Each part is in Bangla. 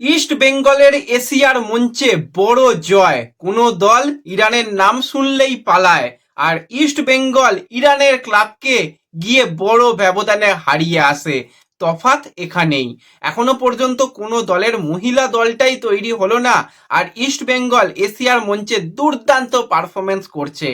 ইস্ট বেঙ্গলের এশিয়ার মঞ্চে বড় জয়। কোনো দল ইরানের নাম শুনলেই পালায় আর ইস্ট বেঙ্গল ইরানের ক্লাবকে গিয়ে বড় ব্যবধানে হারিয়ে আসে। তফাৎ এখানেই। এখনও পর্যন্ত কোনো দলের মহিলা দলটাই তৈরি হলো না আর ইস্ট বেঙ্গল এশিয়ার মঞ্চে দুর্দান্ত পারফরমেন্স করছে।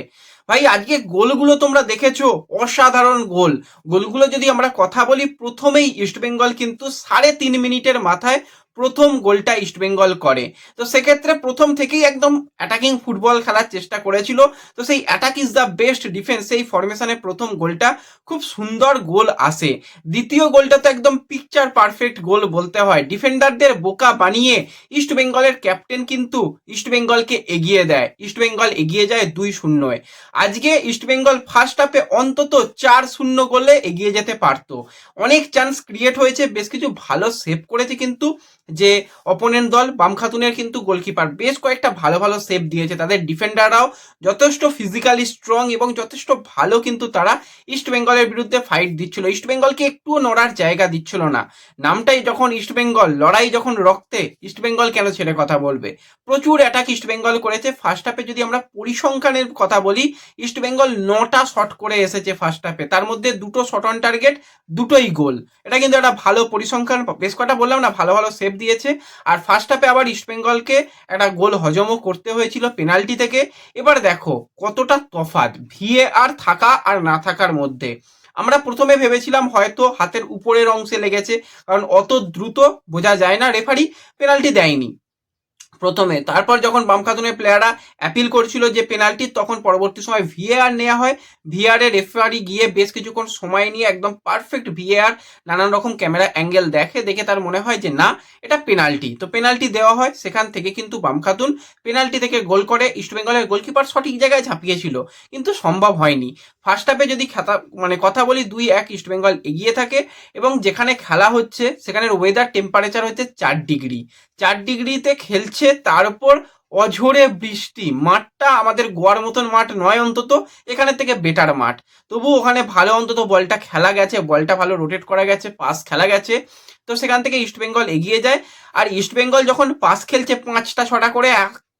ভাই, আজকে গোলগুলো তোমরা দেখেছ? অসাধারণ গোল। গোলগুলো যদি আমরা কথা বলি, প্রথমেই ইস্টবেঙ্গল কিন্তু সাড়ে তিন মিনিটের মাথায় প্রথম গোলটা ইস্টবেঙ্গল করে। তো সেক্ষেত্রে প্রথম থেকেই একদম অ্যাটাকিং ফুটবল খেলার চেষ্টা করেছিল। তো সেই attack is the best defence সেই ফরমেশনে প্রথম গোলটা। খুব সুন্দর গোল আসে। দ্বিতীয় গোলটা তো একদম পিকচার পারফেক্ট গোল বলতে হয়। ডিফেন্ডারদের বোকা বানিয়ে ইস্ট বেঙ্গলের ক্যাপ্টেন কিন্তু ইস্ট বেঙ্গলকে এগিয়ে দেয়। ইস্ট বেঙ্গল এগিয়ে যায় দুই শূন্যয় আজকে ইস্ট বেঙ্গল ফার্স্ট হাফে অন্তত চার শূন্য গোলে এগিয়ে যেতে পারতো। অনেক চান্স ক্রিয়েট হয়েছে, বেশ কিছু ভালো সেভ করেছে কিন্তু যে অপোনেন্ট দল বাম খাতুনের কিন্তু গোলকিপার বেশ কয়েকটা ভালো ভালো সেভ দিয়েছে। তাদের ডিফেন্ডাররাও যথেষ্ট ফিজিক্যালি স্ট্রং এবং যথেষ্ট ভালো কিন্তু তারা ইস্ট বেঙ্গলের বিরুদ্ধে ফাইট দিচ্ছিল। ইস্ট বেঙ্গলকে একটুও নড়ার জায়গা দিচ্ছিল না। নামটাই যখন ইস্ট বেঙ্গল লড়াই যখন রক্তে ইস্ট বেঙ্গল কেন ছেড়ে কথা বলবে? প্রচুর অ্যাটাক ইস্ট বেঙ্গল করেছে। ফার্স্ট হাফে যদি আমরা পরিসংখ্যানের কথা বলি ইস্ট বেঙ্গল নটা শট করে এসেছে ফার্স্ট হাফে তার মধ্যে দুটো শট অন টার্গেট দুটোই গোল এটা কিন্তু একটা ভালো পরিসংখ্যান। বেশ কটা বললাম না, ভালো ভালো সেভ দিয়েছে। আর ফার্স্ট হাফে আবার ইস্টবেঙ্গলকে একটা গোল হজমও করতে হয়েছিল পেনাল্টি থেকে। এবার দেখো, কতটা তফাত ভিএ আর থাকা আর না থাকার মধ্যে। আমরা প্রথমে ভেবেছিলাম হয়তো হাতের উপরের অংশে লেগেছে, কারণ অত দ্রুত বোঝা যায় না রেফারি পেনাল্টি দেয়নি। প্রথমে। তারপর যখন বাম খাতুনের প্লেয়াররা অ্যাপিল করছিল যে পেনাল্টি তখন পরবর্তী সময় ভিএআর নেওয়া হয়। ভিআর এর রেফারি গিয়ে বেশ কিছুক্ষণ সময় নিয়ে একদম পারফেক্ট ভিএআর নানান রকম ক্যামেরা অ্যাঙ্গেল দেখে দেখে তার মনে হয় যে, না, এটা পেনাল্টি তো পেনাল্টি দেওয়া হয়। সেখান থেকে কিন্তু বাম খাতুন পেনাল্টি থেকে গোল করে ইস্টবেঙ্গলের গোলকিপার সঠিক জায়গায় ঝাঁপিয়েছিল। কিন্তু সম্ভব হয়নি। ফার্স্ট হাফে যদি খাতা মানে কথা বলি, দুই এক ইস্টবেঙ্গল এগিয়ে থাকে এবং যেখানে খেলা হচ্ছে, সেখানের ওয়েদার টেম্পারেচার হচ্ছে চার ডিগ্রি চার ডিগ্রিতে খেলছে, তার উপর অঝোরে বৃষ্টি। মাঠটা আমাদের গোয়ার মতন মাঠ নয় অন্তত, এখানে থেকে বেটার মাঠ। তবু ওখানে ভালো অন্তত বলটা খেলা গেছে, বলটা ভালো রোটেট করা গেছে পাস খেলা গেছে। তো সেখান থেকে ইস্টবেঙ্গল এগিয়ে যায়। আর ইস্টবেঙ্গল যখন পাস খেলছে পাঁচটা ছটা করে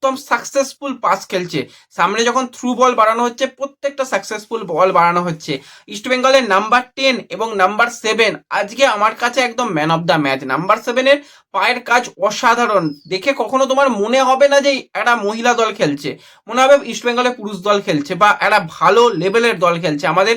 একদম সাকসেসফুল পাস খেলছে। সামনে যখন থ্রু বল বাড়ানো হচ্ছে, প্রত্যেকটা সাকসেসফুল বল বাড়ানো হচ্ছে। ইস্টবেঙ্গলের নাম্বার টেন এবং নাম্বার সেভেন আজকে আমার কাছে একদম man of the match number সেভেনের পায়ের কাজ অসাধারণ। দেখে কখনো তোমার মনে হবে না যে একটা মহিলা দল খেলছে। মনে হবে ইস্টবেঙ্গলের পুরুষ দল খেলছে বা একটা ভালো লেভেলের দল খেলছে। আমাদের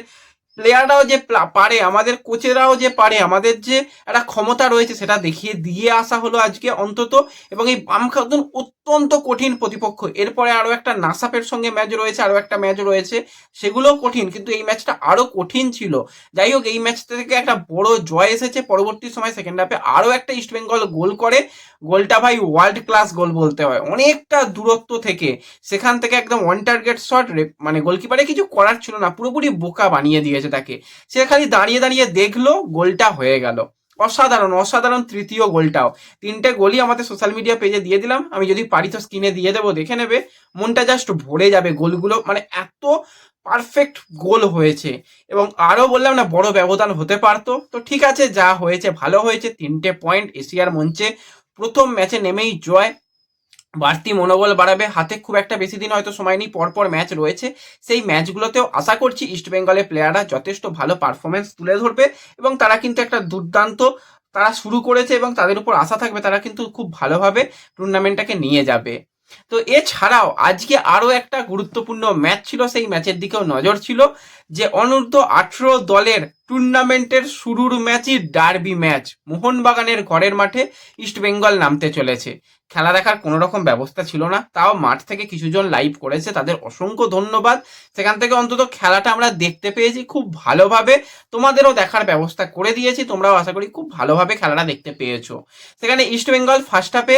প্লেয়াররাও যে পারে, আমাদের কোচেরাও যে পারে, আমাদের যে একটা ক্ষমতা রয়েছে সেটা দেখিয়ে দিয়ে আসা হলো আজকে অন্তত। এবং এই বাম খাতুন অত্যন্ত কঠিন প্রতিপক্ষ। এরপরে আরও একটা নাসাপের সঙ্গে ম্যাচ রয়েছে, আরও একটা ম্যাচ রয়েছে। সেগুলোও কঠিন, কিন্তু এই ম্যাচটা আরও কঠিন ছিল। যাই হোক, এই ম্যাচ থেকে একটা বড় জয় এসেছে। পরবর্তী সময় সেকেন্ড হাফে আরও একটা ইস্টবেঙ্গল গোল করে। গোলটা ভাই ওয়ার্ল্ড ক্লাস গোল বলতে হয়। অনেকটা দূরত্ব থেকে। সেখান থেকে একদম ওয়ান টার্গেট শট মানে গোলকিপারে কিছু করার ছিল না। পুরোপুরি বোকা বানিয়ে দিয়েছে। তাকে। সে খালি দাঁড়িয়ে দাঁড়িয়ে দেখল, গোলটা হয়ে গেল। অসাধারণ অসাধারণ তৃতীয় গোলটাও। তিনটে গোলই আমাদের সোশ্যাল মিডিয়া পেজে দিয়ে দিলাম। আমি যদি পারি তো স্ক্রিনে দিয়ে দেবো, দেখে নেবে। মনটা জাস্ট ভরে যাবে গোলগুলো। মানে এত পারফেক্ট গোল হয়েছে। এবং আরও বললাম না, বড় ব্যবধান হতে পারতো। তো ঠিক আছে, যা হয়েছে, ভালো হয়েছে। তিনটে পয়েন্ট এশিয়ার মঞ্চে প্রথম ম্যাচে নেমেই জয়। বাড়তি মনোবল বাড়াবে। হাতে খুব একটা বেশি দিন হয়তো সময় নেই, পরপর ম্যাচ রয়েছে। সেই ম্যাচগুলোতেও আশা করছি ইস্টবেঙ্গলের প্লেয়াররা যথেষ্ট ভালো পারফরমেন্স তুলে ধরবে এবং তারা কিন্তু একটা দুর্দান্ত তারা শুরু করেছে এবং তাদের উপর আশা থাকবে তারা কিন্তু খুব ভালোভাবে টুর্নামেন্টটাকে নিয়ে যাবে। তো এছাড়াও আজকে আরও একটা গুরুত্বপূর্ণ ম্যাচ ছিল, সেই ম্যাচের দিকেও নজর ছিল, যে অনূর্ধ্ব আঠেরো দলের টুর্নামেন্টের শুরুর ম্যাচই ডার্বি ম্যাচ। মোহনবাগানের ঘরের মাঠে ইস্টবেঙ্গল নামতে চলেছে। খেলা দেখার কোনো রকম ব্যবস্থা ছিল না, তাও মাঠ থেকে কিছুজন লাইভ করেছে, তাদের অসংখ্য ধন্যবাদ। সেখান থেকে অন্তত খেলাটা আমরা দেখতে পেয়েছি খুব ভালোভাবে। তোমাদেরও দেখার ব্যবস্থা করে দিয়েছি, তোমরাও আশা করি খুব ভালোভাবে খেলাটা দেখতে পেয়েছ। সেখানে ইস্টবেঙ্গল ফার্স্ট হাফে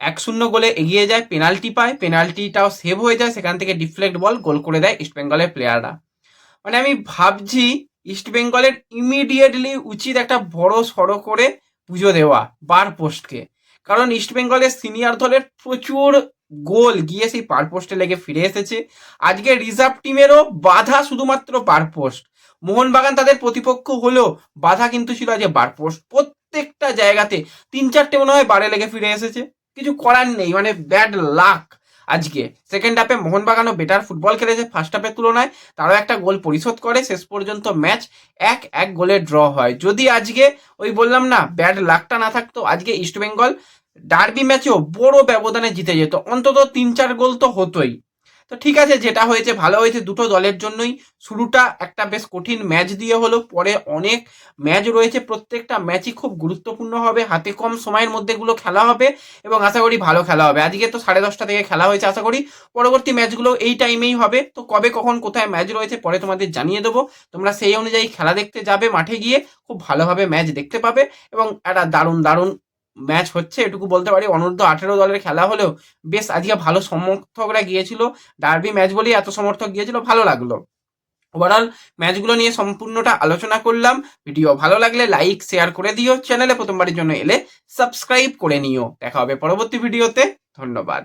এক শূন্য গোলে এগিয়ে যায়, পেনাল্টি পায়, পেনাল্টিটাও সেভ হয়ে যায়, সেখান থেকে ডিফ্লেক্ট বল গোল করে দেয় ইস্টবেঙ্গলের প্লেয়াররা মানে আমি ভাবছি ইস্টবেঙ্গলের ইমিডিয়েটলি উচিত একটা বড় সড়ো করে পুজো দেওয়া বার পোস্টকে কারণ ইস্টবেঙ্গলের সিনিয়র দলের প্রচুর গোল গিয়ে সেই পার পোস্টে লেগে ফিরে এসেছে। আজকে রিজার্ভ টিমেরও বাধা শুধুমাত্র বার পোস্ট মোহনবাগান তাদের প্রতিপক্ষ হলো বাধা কিন্তু ছিল আজকে বার পোস্ট প্রত্যেকটা জায়গাতে তিন চারটে মনে হয় বারে লেগে ফিরে এসেছে। কিছু করার নেই মানে ব্যাড লাক আজকে। সেকেন্ড হাফে মোহনবাগানও বেটার ফুটবল খেলেছে ফার্স্ট হাফের তুলনায়। তারও একটা গোল পরিশোধ করে, শেষ পর্যন্ত ম্যাচ এক এক গোলে ড্র হয়। যদি আজকে ওই বললাম না ব্যাড লাকটা না থাকতো, আজকে ইস্টবেঙ্গল ডার্বি ম্যাচেও বড় ব্যবধানে জিতে যেত। অন্তত তিন চার গোল তো হতোই। তো ঠিক আছে, যেটা হয়েছে ভালো হয়েছে, দুটো দলের জন্যই। শুরুটা একটা বেশ কঠিন ম্যাচ দিয়ে হলো, পরে অনেক ম্যাচ রয়েছে, প্রত্যেকটা ম্যাচই খুব গুরুত্বপূর্ণ হবে, হাতে কম সময়ের মধ্যে এগুলো খেলা হবে এবং আশা করি ভালো খেলা হবে। আজকে তো সাড়ে দশটা থেকে খেলা হয়েছে আশা করি, পরবর্তী ম্যাচগুলো এই টাইমেই হবে। তো কবে, কখন, কোথায় ম্যাচ রয়েছে পরে তোমাদের জানিয়ে দেবো। তোমরা সেই অনুযায়ী খেলা দেখতে যাবে মাঠে গিয়ে, খুব ভালোভাবে ম্যাচ দেখতে পাবে এবং একটা দারুণ দারুণ ম্যাচ হচ্ছে, এটুকু বলতে পারি। অনূর্ধ্ব আঠেরো দলের খেলা হলেও বেশ আজকে ভালো সমর্থকরা গিয়েছিল। ডার্বি ম্যাচ বলেই এত সমর্থক গিয়েছিল, ভালো লাগল। ওভারঅল ম্যাচগুলো নিয়ে সম্পূর্ণটা আলোচনা করলাম। ভিডিও ভালো লাগলে লাইক শেয়ার করে দিও। চ্যানেলে প্রথমবারের জন্য এলে সাবস্ক্রাইব করে নিও। দেখা হবে পরবর্তী ভিডিওতে ধন্যবাদ।